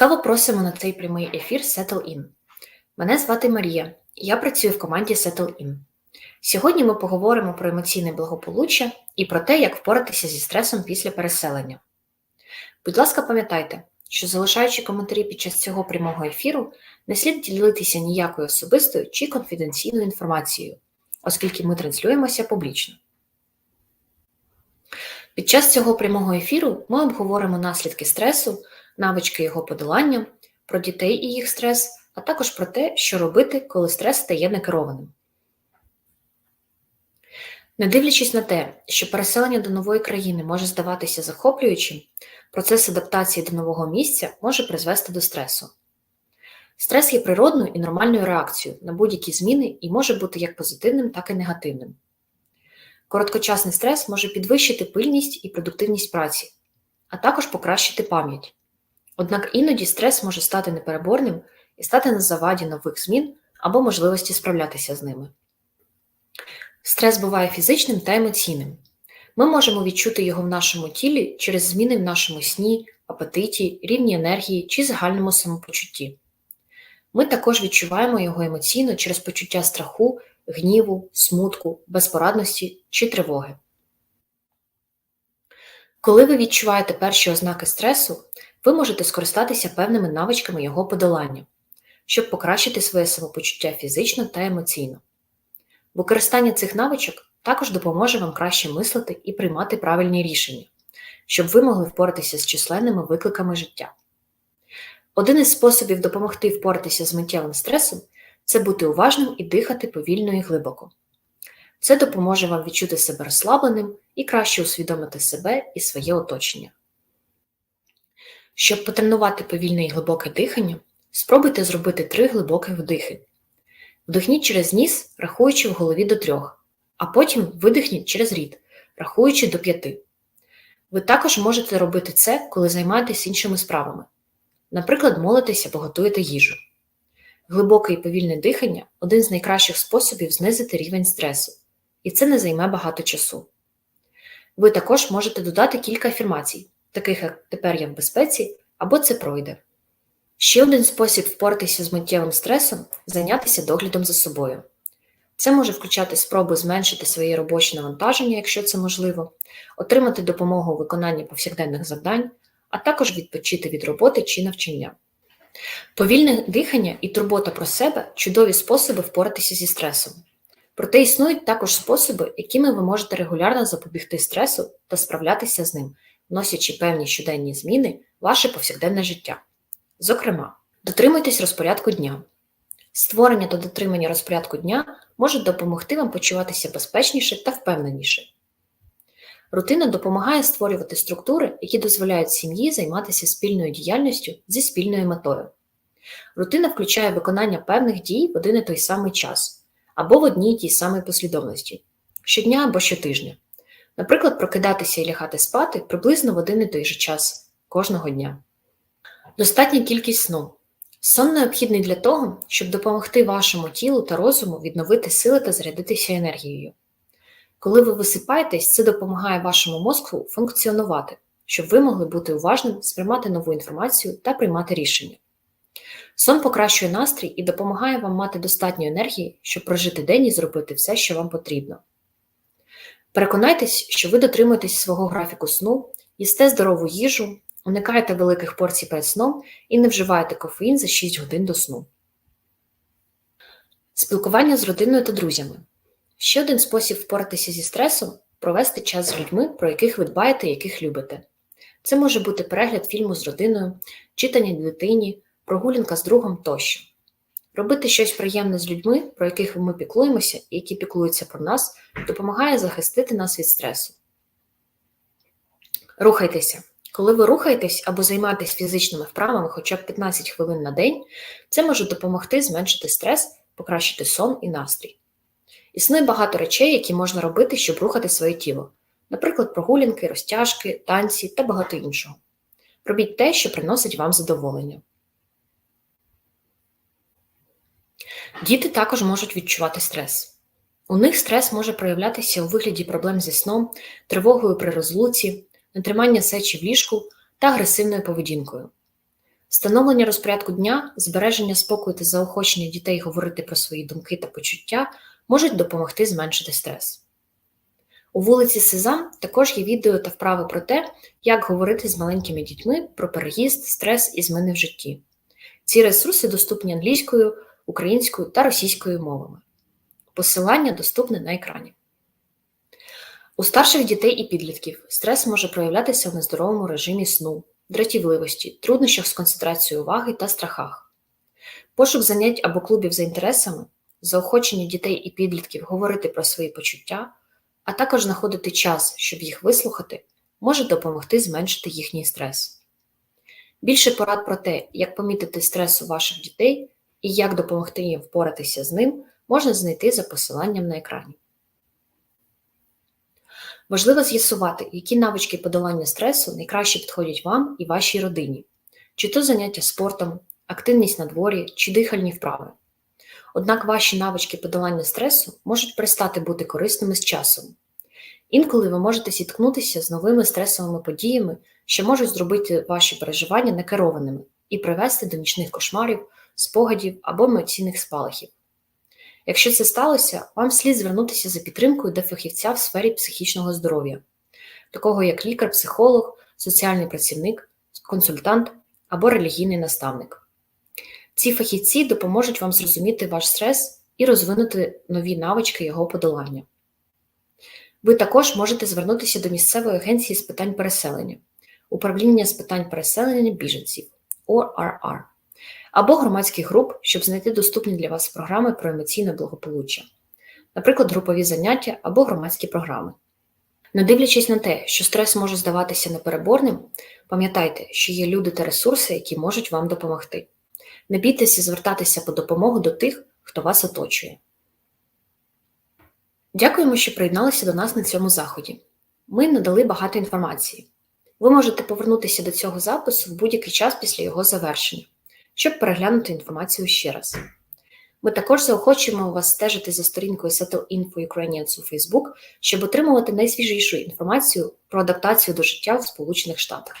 Ласкаво просимо на цей прямий ефір Settle In. Мене звати Марія, і я працюю в команді Settle In. Сьогодні ми поговоримо про емоційне благополуччя і про те, як впоратися зі стресом після переселення. Будь ласка, пам'ятайте, що залишаючи коментарі під час цього прямого ефіру, не слід ділитися ніякою особистою чи конфіденційною інформацією, оскільки ми транслюємося публічно. Під час цього прямого ефіру ми обговоримо наслідки стресу, навички його подолання, про дітей і їх стрес, а також про те, що робити, коли стрес стає некерованим. Не дивлячись на те, що переселення до нової країни може здаватися захоплюючим, процес адаптації до нового місця може призвести до стресу. Стрес є природною і нормальною реакцією на будь-які зміни і може бути як позитивним, так і негативним. Короткочасний стрес може підвищити пильність і продуктивність праці, а також покращити пам'ять. Однак іноді стрес може стати непереборним і стати на заваді нових змін або можливості справлятися з ними. Стрес буває фізичним та емоційним. Ми можемо відчути його в нашому тілі через зміни в нашому сні, апетиті, рівні енергії чи загальному самопочутті. Ми також відчуваємо його емоційно через почуття страху, гніву, смутку, безпорадності чи тривоги. Коли ви відчуваєте перші ознаки стресу, ви можете скористатися певними навичками його подолання, щоб покращити своє самопочуття фізично та емоційно. Використання цих навичок також допоможе вам краще мислити і приймати правильні рішення, щоб ви могли впоратися з численними викликами життя. Один із способів допомогти впоратися з миттєвим стресом це бути уважним і дихати повільно і глибоко. Це допоможе вам відчути себе розслабленим і краще усвідомити себе і своє оточення. Щоб потренувати повільне і глибоке дихання, спробуйте зробити три глибоких вдихи. Вдихніть через ніс, рахуючи в голові до трьох, а потім видихніть через рід, рахуючи до п'яти. Ви також можете робити це, коли займаєтесь іншими справами. Наприклад, молитесь або готуєте їжу. Глибоке і повільне дихання один з найкращих способів знизити рівень стресу, і це не займе багато часу. Ви також можете додати кілька афірмацій, таких як тепер я в безпеці або це пройде. Ще один спосіб впоратися з миттєвим стресом зайнятися доглядом за собою. Це може включати спроби зменшити своє робоче навантаження, якщо це можливо, отримати допомогу у виконанні повсякденних завдань, а також відпочити від роботи чи навчання. Повільне дихання і турбота про себе чудові способи впоратися зі стресом. Проте існують також способи, якими ви можете регулярно запобігти стресу та справлятися з ним, вносячи певні щоденні зміни ваше повсякденне життя. Зокрема, дотримуйтесь розпорядку дня. Створення та дотримання розпорядку дня можуть допомогти вам почуватися безпечніше та впевненіше. Рутина допомагає створювати структури, які дозволяють сім'ї займатися спільною діяльністю зі спільною метою. Рутина включає виконання певних дій в один і той самий час або в одній і тій самій послідовності щодня або щотижня. Наприклад, прокидатися і лягати спати приблизно в один і той же час кожного дня. Достатня кількість сну. Сон необхідний для того, щоб допомогти вашому тілу та розуму відновити сили та зарядитися енергією. Коли ви висипаєтесь, це допомагає вашому мозку функціонувати, щоб ви могли бути уважним, сприймати нову інформацію та приймати рішення. Сон покращує настрій і допомагає вам мати достатньо енергії, щоб прожити день і зробити все, що вам потрібно. Переконайтесь, що ви дотримуєтесь свого графіку сну, їсте здорову їжу, уникайте великих порцій перед сном і не вживайте кофеїн за 6 годин до сну. Спілкування з родиною та друзями. Ще один спосіб впоратися зі стресом провести час з людьми, про яких ви дбаєте, яких любите. Це може бути перегляд фільму з родиною, читання дитині, прогулянка з другом тощо. Робити щось приємне з людьми, про яких ми піклуємося і які піклуються про нас, допомагає захистити нас від стресу. Рухайтеся. Коли ви рухаєтесь або займаєтесь фізичними вправами хоча б 15 хвилин на день, це може допомогти зменшити стрес, покращити сон і настрій. Існує багато речей, які можна робити, щоб рухати своє тіло, наприклад, прогулянки, розтяжки, танці та багато іншого. Робіть те, що приносить вам задоволення. Діти також можуть відчувати стрес. У них стрес може проявлятися у вигляді проблем зі сном, тривогою при розлуці, нетримання сечі в ліжку та агресивною поведінкою. Встановлення розпорядку дня, збереження спокою та заохочення дітей говорити про свої думки та почуття можуть допомогти зменшити стрес. У вулиці Сезам також є відео та вправи про те, як говорити з маленькими дітьми про переїзд, стрес і зміни в житті. Ці ресурси доступні англійською, українською та російською мовами. Посилання доступне на екрані. У старших дітей і підлітків стрес може проявлятися в нездоровому режимі сну, дратівливості, труднощах з концентрацією уваги та страхах. Пошук занять або клубів за інтересами, заохочення дітей і підлітків говорити про свої почуття, а також знаходити час, щоб їх вислухати, може допомогти зменшити їхній стрес. Більше порад про те, як помітити стрес у ваших дітей і як допомогти їм впоратися з ним, можна знайти за посиланням на екрані. Важливо з'ясувати, які навички подолання стресу найкраще підходять вам і вашій родині, чи то заняття спортом, активність на дворі, чи дихальні вправи. Однак ваші навички подолання стресу можуть перестати бути корисними з часом. Інколи ви можете зіткнутися з новими стресовими подіями, що можуть зробити ваші переживання некерованими і привести до нічних кошмарів, спогадів або емоційних спалахів. Якщо це сталося, вам слід звернутися за підтримкою до фахівця в сфері психічного здоров'я, такого як лікар, психолог, соціальний працівник, консультант або релігійний наставник. Ці фахівці допоможуть вам зрозуміти ваш стрес і розвинути нові навички його подолання. Ви також можете звернутися до місцевої агенції з питань переселення, управління з питань переселення біженців ORR або громадських груп, щоб знайти доступні для вас програми про емоційне благополуччя, наприклад, групові заняття або громадські програми. Не дивлячись на те, що стрес може здаватися непереборним, пам'ятайте, що є люди та ресурси, які можуть вам допомогти. Не бійтеся звертатися по допомогу до тих, хто вас оточує. Дякуємо, що приєдналися до нас на цьому заході. Ми надали багато інформації. Ви можете повернутися до цього запису в будь-який час після його завершення, щоб переглянути інформацію ще раз. Ми також заохочуємо вас стежити за сторінкою Settle Info Ukrainians у Facebook, щоб отримувати найсвіжішу інформацію про адаптацію до життя в Сполучених Штатах.